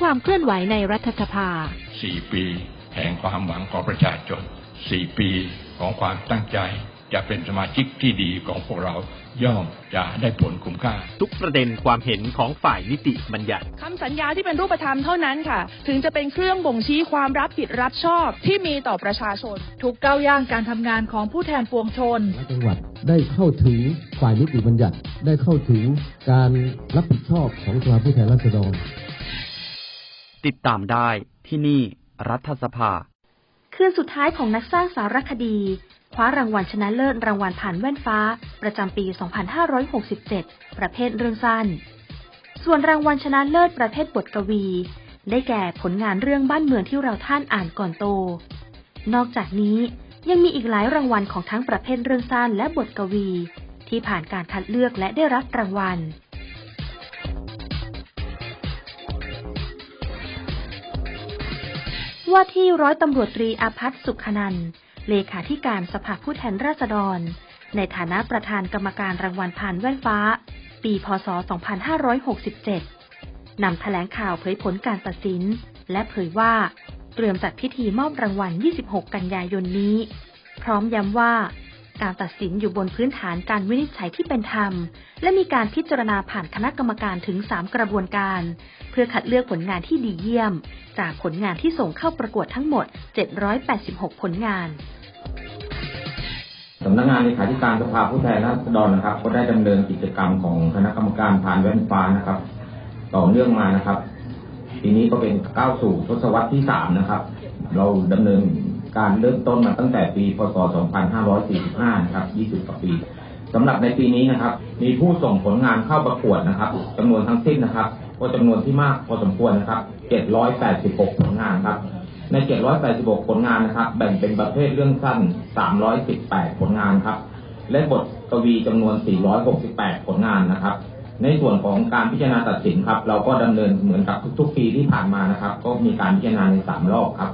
ความเคลื่อนไหวในรัฐสภาสี่ปีแห่งความหวังของประชาชนสี่ปีของความตั้งใจจะเป็นสมาชิกที่ดีของพวกเราย่อมจะได้ผลคุ้มค่า ทุกประเด็นความเห็นของฝ่ายนิติบัญญัติคำสัญญาที่เป็นรูปธรรมเท่านั้นค่ะ ถึงจะเป็นเครื่องบ่งชี้ความรับผิดรับชอบที่มีต่อประชาชน ทุกก้าวย่างการทำงานของผู้แทนปวงชนและจังหวัดได้เข้าถึงฝ่ายนิติบัญญัติ ได้เข้าถึงการรับผิดชอบของสภาผู้แทนราษฎร ติดตามได้ที่นี่รัฐสภา คืนสุดท้ายของนักสร้างสารคดี คว้ารางวัลชนะเลิศรางวัลผ่านแว่นฟ้า ประจำปี 2567 ประเภทเรื่องสั้น ส่วนรางวัลชนะเลิศประเภทบทกวี ได้แก่ผลงานเรื่องบ้านเมืองที่เราท่านอ่านก่อนโต นอกจากนี้ยังมีอีกหลายรางวัลของทั้งประเภทเรื่องสั้นและบทกวี ที่ผ่านการคัดเลือกและได้รับรางวัล ว่าที่ร้อยตำรวจตรีอาพัฒสุขนันท์เลขาธิการสภาผู้แทนราษฎร ในฐานะประธานกรรมการรางวัลผ่านแว่นฟ้า ปีพศ 2567 นำแถลงข่าวเผยผลการตัดสิน และเผยว่าเตรียมจัดพิธีมอบรางวัล 26 กันยายนนี้ พร้อมย้ำว่า การตัดสินอยู่บนพื้นฐานการวินิจฉัยที่เป็นธรรม และมีการพิจารณาผ่านคณะกรรมการถึง 3 กระบวนการ เพื่อคัดเลือกผลงานที่ดีเยี่ยม จากผลงานที่ส่งเข้าประกวดทั้งหมด 786 ผลงานสำนักงานเลขาธิการสภาผู้แทนราษฎรนะครับ ก็ได้ดำเนินกิจกรรมของคณะกรรมการผ่านแว่นฟ้านะครับ ต่อเนื่องมานะครับ ปีนี้ก็เป็นก้าวสู่ทศวรรษที่สามนะครับ เราดำเนิน การเริ่มต้นมาตั้งแต่ปีพศ 2545 นะครับ 20กว่าปีสำหรับในปีนี้นะครับ มีผู้ส่งผลงานเข้าประกวดนะครับจำนวนทั้งสิ้นนะครับก็จำนวนที่มากพอสมควรนะครับ 786 ผลงานครับ ใน 786 ผลงานนะครับ แบ่งเป็นประเภทเรื่องสั้น 318 ผลงานครับ และบทกวีจำนวน 468 ผลงานนะครับ ในส่วนของการพิจารณาตัดสินครับ เราก็ดำเนินเหมือนกับทุกๆ ปีที่ผ่านมานะครับ ก็มีการพิจารณาใน 3 รอบครับ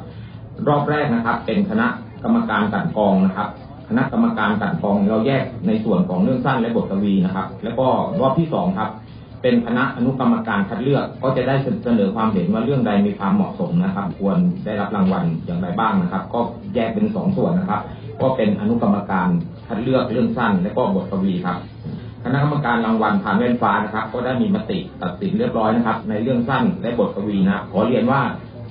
รอบแรกนะครับ เป็นคณะกรรมการกันกองนะครับ คณะกรรมการกันกองเราแยกในส่วนของเรื่องสั้นและบทกวีนะครับ แล้วก็รอบที่สองครับ เป็นคณะอนุกรรมการคัดเลือกก็จะได้เสนอความเห็นว่าเรื่องใดมีความเหมาะสมนะครับ ควรได้รับรางวัลอย่างไรบ้างนะครับ ก็แยกเป็นสองส่วนนะครับ ก็เป็นอนุกรรมการคัดเลือกเรื่องสั้น และก็บทกวีครับคณะกรรมการรางวัลผ่านแว่นฟ้านะครับ ก็ได้มีมติตัดสินเรียบร้อยนะครับ ในเรื่องสั้นและบทกวีนะขอเรียนว่า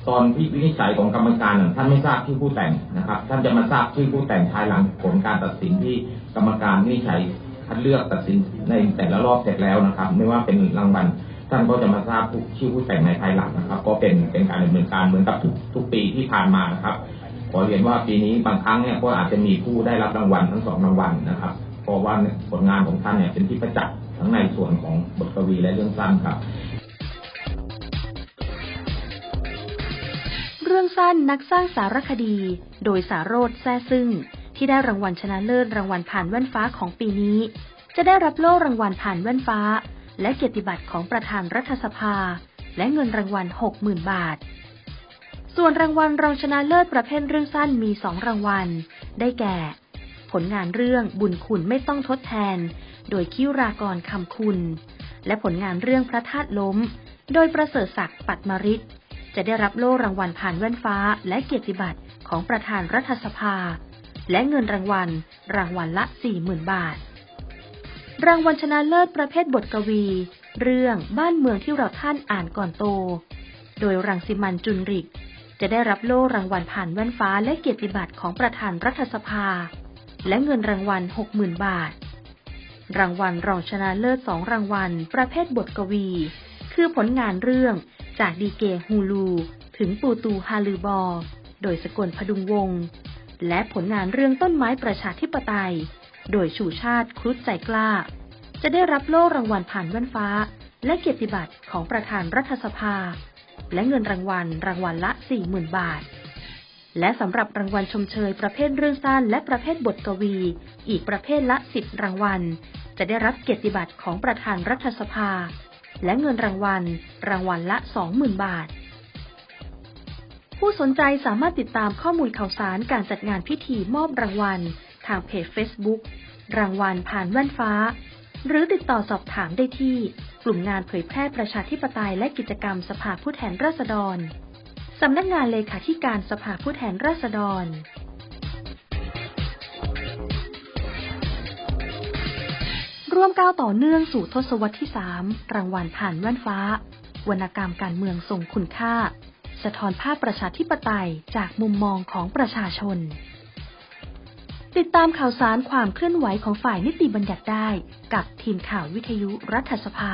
ตอนที่วินิจฉัยของกรรมการท่านไม่ทราบชื่อผู้แต่งนะครับ ท่านจะมาทราบชื่อผู้แต่งภายหลังผลการตัดสินที่กรรมการวินิจฉัยคัดเลือกตัดสินในแต่ละรอบเสร็จแล้วนะครับ ไม่ว่าเป็นรางวัลท่านก็จะมาทราบชื่อผู้แต่งในภายหลังนะครับ ก็เป็นเป็นการดำเนินการเหมือนกับทุกทุกปีที่ผ่านมานะครับขอเรียนว่าปีนี้บางครั้งเนี่ยก็อาจจะมีผู้ได้รับรางวัลทั้งสองรางวัลนะครับ เพราะว่าผลงานของท่านเนี่ยเป็นที่ประจักษ์ทั้งในส่วนของบทกวีและเรื่องสั้นครับ สั้น นักสร้างสารคดี โดยสารโรธแซ่ซึ่ง ที่ได้รางวัลชนะเลิศรางวัลผ่านแว่นฟ้าของปีนี้ จะได้รับโล่รางวัลผ่านแว่นฟ้า และเกียรติบัตรของประธานรัฐสภา และเงินรางวัล 60,000 บาท ส่วนรางวัลรองชนะเลิศประเภทเรื่องสั้นมีสองรางวัล ได้แก่ ผลงานเรื่องบุญคุณไม่ต้องทดแทน โดยคิวรากรคำคุณ และผลงานเรื่องพระธาตุล้ม โดยประเสริฐศักดิ์ปัตมริศ จะได้รับโล่รางวัลผ่านแว่นฟ้าและเกียรติบัตรของประธานรัฐสภา และเงินรางวัล รางวัลละ 40,000 บาท รางวัลชนะเลิศประเภทบทกวี เรื่องบ้านเมืองที่เราท่านอ่านก่อนโต โดยรังสิมันจุนริก จะได้รับโล่รางวัลผ่านแว่นฟ้าและเกียรติบัตรของประธานรัฐสภา และเงินรางวัล 60,000 บาท รางวัลรองชนะเลิศสองรางวัล ประเภทบทกวี คือผลงานเรื่องจากดีเกฮูลูถึงปูตูฮาลือบอ โดยสกลพดุงวง และผลงานเรื่องต้นไม้ประชาธิปไตย โดยชูชาติครุฑใจกล้า จะได้รับโล่รางวัลผ่านว่นฟ้า และเกียรติบัตรของประธานรัฐสภา และเงินรางวัลรางวัลละ 40,000 บาท และสำหรับรางวัลชมเชยประเภทเรื่องสั้นและประเภทบทกวี อีกประเภทละ 10 รางวัล จะได้รับเกียรติบัตรของประธานรัฐสภา และเงินรางวัล รางวัลละ 20,000 บาท ผู้สนใจสามารถติดตามข้อมูลข่าวสารการจัดงานพิธีมอบรางวัล ทางเพจ Facebook รางวัลผ่านแว่นฟ้า หรือติดต่อสอบถามได้ที่ กลุ่มงานเผยแพร่ประชาธิปไตยและกิจกรรมสภาผู้แทนราษฎร สำนักงานเลขาธิการสภาผู้แทนราษฎร ร่วมก้าวต่อเนื่องสู่ทศวรรษที่ 3 รางวัลผ่านแว่นฟ้า วรรณกรรมการเมืองทรงคุณค่า สะท้อนภาพประชาธิปไตยจากมุมมองของประชาชน ติดตามข่าวสารความเคลื่อนไหวของฝ่ายนิติบัญญัติได้ กับทีมข่าววิทยุรัฐสภา